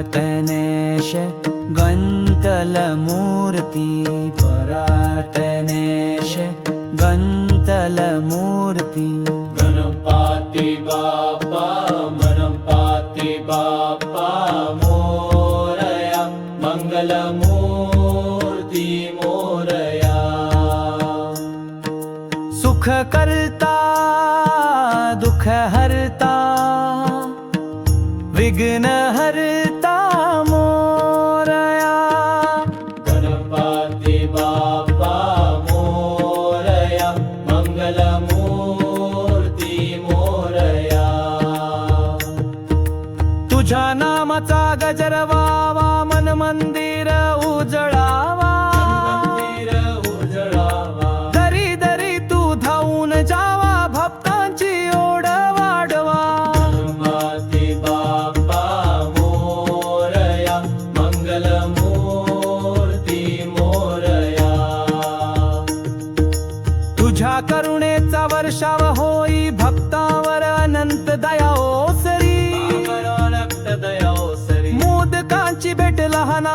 नेश गन्तलमूर्ति परातनेश गन्तल मूर्ति गण पाते बा पाते मोरया मङ्गल मोरया। सुखकर्ता दुःखहर्ता दुख बाप्पा मोरया मंगलमूर्ती मोरया. तुझ्या नामाचा गजर व्हावा मन मंदिर उजळावा. करुणेचा वर्षाव होई भक्तावर अनंत दया ओसरी. मोदकांची भेट लहाना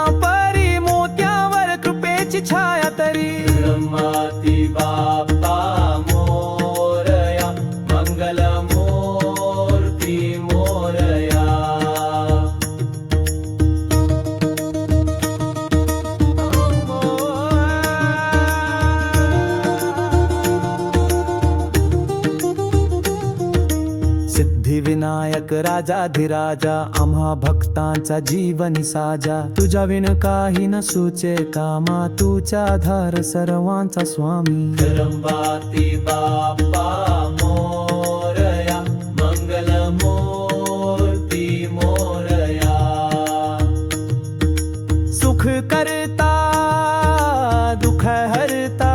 सिद्धिविनायक राजाधिराजा आम्हा भक्तांचा जीवन साजा. तुझ्या विण काही न सुचे कामा तुझ्या आधार सर्वांचा स्वामी. बाप्पा सुख करता दुख हरता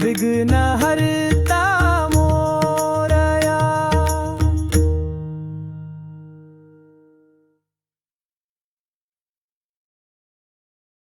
विघ्न